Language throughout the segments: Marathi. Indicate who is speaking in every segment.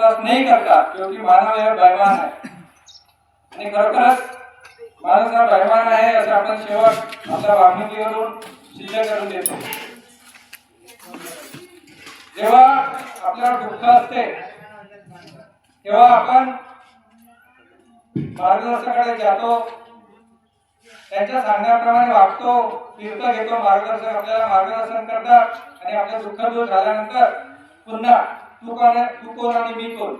Speaker 1: नहीं करता क्योंकि मानव हे बैमान आहे. आणि खरोखरच माणूस हा बैमान आहे असं आपण शेवट आपल्या वागणुकीवरून सिद्ध करून देतो. जेव्हा आपल्याला दुःख असते तेव्हा आपण मार्गदर्शकाकडे जातो. त्यांच्या सांगण्याप्रमाणे वागतो तीर्थ घेतो मार्गदर्शक आपल्याला मार्गदर्शन करतात आणि आपलं दुःख दूर झाल्यानंतर पुन्हा तू कोण तू कोण आणि मी कोण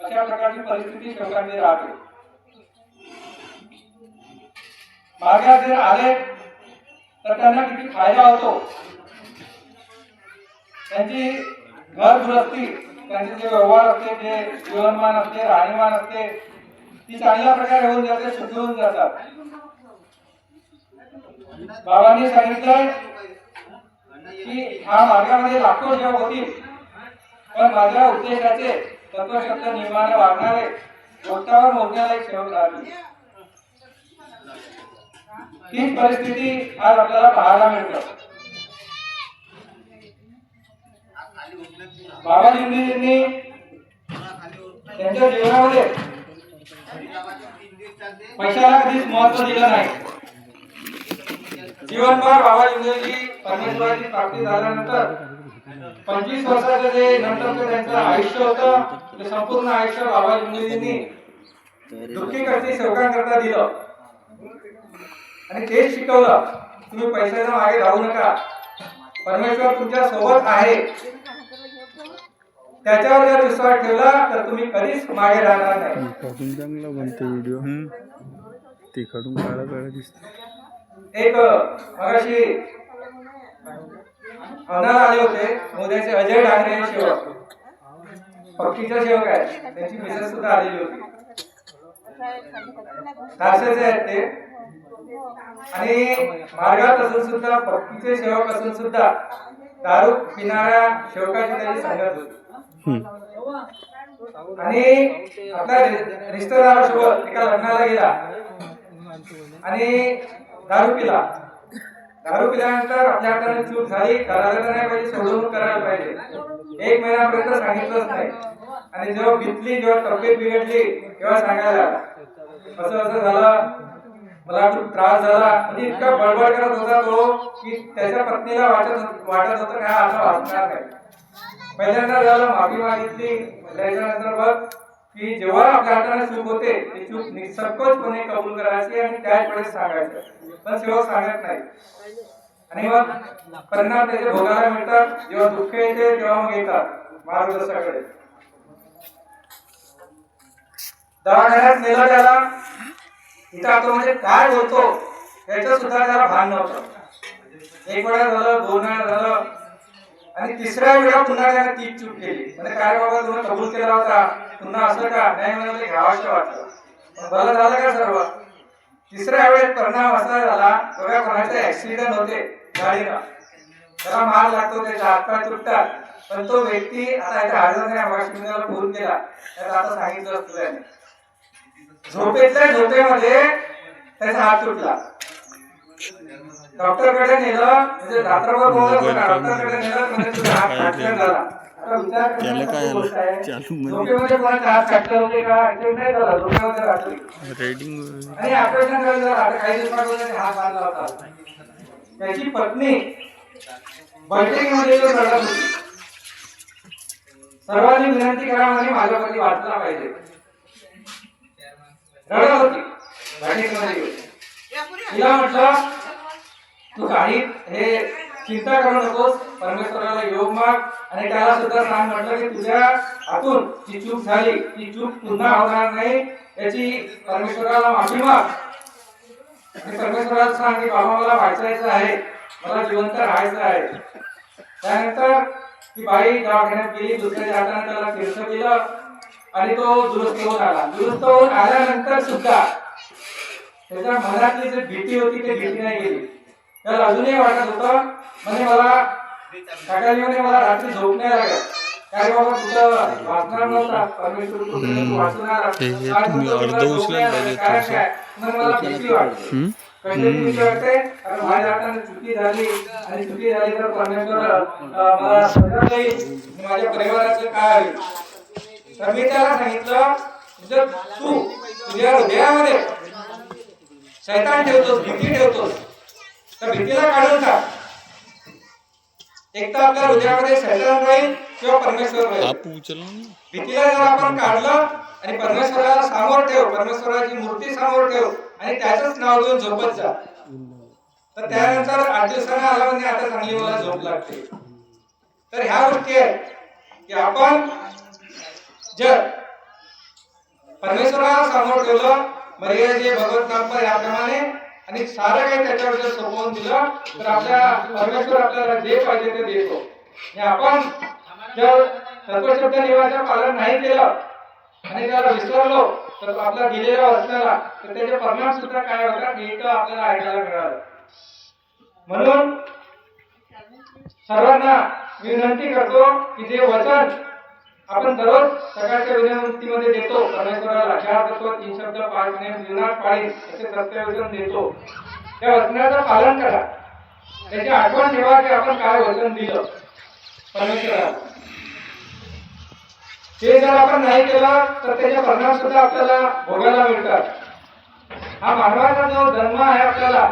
Speaker 1: अशा प्रकारची परिस्थिती शेवटामध्ये राहते. मार्गात जर आले तर त्यांना किती फायदा होतो? त्यांची घर त्यांचे जे व्यवहार असते जे जीवनमान असते राहणीमान असते ती चांगल्या प्रकारे होऊन जाते शुद्ध होऊन जातात. बाबांनी सांगितलंय की ह्या मार्गामध्ये लाखो जेव्हा होतील. पण माझ्या उद्देशाचे तत्वशब्द निर्माण वागणारे बोटावर मोजण्याला एक शेवट राहतील तीच परिस्थिती आज आपल्याला पाहायला मिळतं. बाबा लिंगजींनी त्यांच्या जीवनामध्ये पैशाला कधीच महत्त्व दिलं नाही. जीवनभर बाबा लिंगजी परमेश्वराची प्राप्ती झाल्यानंतर पंचवीस वर्षाचं जे नंतरचं त्यांचं आयुष्य होतं ते संपूर्ण आयुष्य बाबा लिंगजींनी दुःखी करते सेवकांकरता दिलं. आणि तेच शिकवलं तुम्ही पैशाच्या मागे धावू नका. परमेश्वर तुमच्यासोबत आहे. त्याच्यावर जर विश्वास ठेवला तर तुम्ही कधीच मागे राहणार नाही.
Speaker 2: इकडून चांगला बनते व्हिडिओ काळा काळा दिसत
Speaker 1: एक मगाशी अनाला आले होते. मोद्याचे अजय डांगरे सेवक पक्षीचे सेवक आहे. त्यांची मिसेस सुद्धा आलेली होती. नाशिकचे आहेत ते. आणि मार्गात असून सुद्धा भक्तीचे सेवक असून सुद्धा दारू पिणाऱ्या सेवकाची त्याची संगत होती. आणि आपल्या रिश्तेदारासोबत एका लग्नाला गेला. आणि दारू पिला. दारू पिल्यानंतर आपल्या हाताने चूक झाली करायला नाही पाहिजे सोडवणूक करायला पाहिजे. एक महिन्यापर्यंत सांगितलंच नाही. आणि जेव्हा बितली जेव्हा तब्येत बिघडली तेव्हा सांगायला असं असं झालं. मला खूप त्रास झाला. म्हणजे इतका बडबड करत होता तो की त्याच्या पत्नीला वाटत वाटत होतं काय असं वाचणार नाही. पहिल्यांदा झालं माफी मागितली. त्याच्यानंतर बघ की जेव्हा प्रार्थना चूक होते ती चूक निसर्गोचपणे कबूल करायची आणि त्याच वेळेस सांगायचं. पण सेवा सांगत नाही. आणि मग परिणाम त्याचे भोगायला मिळतात जेव्हा दुःख येते तेव्हा मग येतात. मार्गदर्शकाकडे दवाखान्यात नेलं त्याला. इथं तो म्हणजे काय होतो याचं सुद्धा त्याला भान नव्हतं. एक वेळा झालं दोन वेळा झालं आणि तिसऱ्या वेळेला पुन्हा त्याने तीच चूक केली. म्हणजे काय बाबा तुम्ही कबूल केला होता. पुन्हा असं का? नाही म्हणाले ते वाटलं. बरं झालं का सर्व? तिसऱ्या वेळेस परिणाम असा झाला बघा कोणाचे ऍक्सिडेंट होते गाडीनं. त्याला मार लागतो त्याच्या हातपाय तुटतात. पण तो व्यक्ती आता याच्या हजर नाही आकाशवाणीला फोन केला. त्याला आता सांगितलं असतं त्याने. झोपेतल्या झोपेमध्ये त्याचा हात तुटला. डॉक्टरकडे नेलं म्हणजे होता डॉक्टरकडे नेलं म्हणजे तुझा हात फ्रॅक्चर झाला.
Speaker 2: त्याला काय रेडिंग
Speaker 1: आणि ऑपरेशन झालं आता काही हात बांधला होता. त्याची पत्नी बैठकीमध्ये होती. सर्वांनी विनंती करा म्हणे माझ्यापती वाचला पाहिजे. रडत होती. बैठकीमध्ये. तिला म्हटलं तू काही हे चिंता करू नकोस. परमेश्वराला योग माग. आणि त्याला सुद्धा सांग म्हटलं की तुझ्या हातून जी चूक झाली ती चूक पुन्हा होणार नाही. याची परमेश्वराला माफी माग. आणि परमेश्वराला सांग की बाबा मला वाचायचं आहे. मला जिवंत राहायचं आहे. त्यानंतर ती बाई दवाखान्यात गेली. दुसऱ्या हाताने त्याला तीर्थ दिलं. आणि तो दुरुस्त होऊन आला. दुरुस्त होऊन आल्यानंतर सुद्धा त्याच्या मनातली जी भीती होती ती भीती नाही गेली. त्याला अजूनही वाटत होतं म्हणजे मला सकाळी मला रात्री झोप नाही लागत. काय बाबा तुझं वाचणार नव्हता. परमेश्वर तू वाचणार. काय मला भीती वाटते. माझ्या हाताने चुकी झाली. आणि चुकी झाली तर परमेश्वर अं, मला सजा देईल. आणि माझ्या परिवाराचं काय होईल तर मी त्याला सांगितलं जर तू तुझ्या हृदयामध्ये शैतान ठेवतोस भीती ठेवतोस. तर भीतीला काढून टाक एक तर आपल्या हृदयामध्ये शैतान राहील किंवा परमेश्वर राहील. भीतीला जर आपण काढलं आणि परमेश्वराला समोर ठेव परमेश्वराची मूर्ती समोर ठेव आणि त्याचंच नाव घेऊन झोपत जा. तर त्यानंतर आठ दिवसांना आला म्हणजे आता चांगली मला झोप लागते. तर ह्या गोष्टी आहेत की आपण जर परमेश्वराला समोर ठेवलं मर्यादा जे भगवत नामपर याप्रमाणे आणि सारं काही त्याच्यावर जर सोपवून दिलं तर आपल्या परमेश्वर आपल्याला जे पाहिजे ते देतो. आणि आपण जर सत्वशब्द नियमाचं पालन नाही केलं आणि त्याला विसरलो तर आपला दिलेला असलेला तर त्याचे परिणाम सुद्धा काय होतात हे तर आपल्याला ऐकायला मिळालं. म्हणून सर्वांना मी विनंती करतो की जे वचन आपण दररोज सकाळच्या विनंतीमध्ये देतो. परमेश्वराला चार तत्व तीन शब्द पाच नेम जीवनात पाळी असे सत्यवचन देतो. त्या वचनाचं पालन करा. त्याची आठवण ठेवा की आपण काय वचन दिलं. परमेश्वराला. ते जर आपण नाही केलं तर त्याचे परिणाम सुद्धा आपल्याला भोगायला मिळतात. हा मानवाचा जो जन्म आहे आपल्याला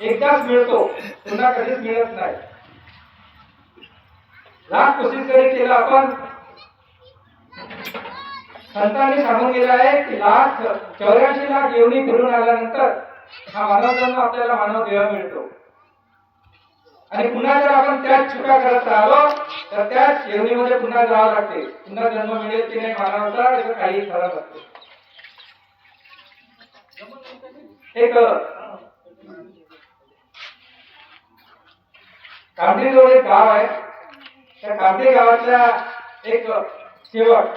Speaker 1: एकदाच मिळतो पुन्हा कधीच मिळत नाही. लाख कोशिश जरी केलं आपण संतांनी सांगून गेलं आहे की लाख चौऱ्याऐंशी लाख येवणी फिरून आल्यानंतर हा मानव जन्म आपल्याला मानव देह मिळतो. आणि पुन्हा जर आपण त्याच चुका करत राहिलो तर त्याच येवणीमध्ये पुन्हा जावं लागते. पुन्हा जन्म मिळेल की नाही मानवाचा याचं काही फरक नसते. एक कामठी जवळ एक गाव आहे. त्या कामठी गावातल्या एक शेवट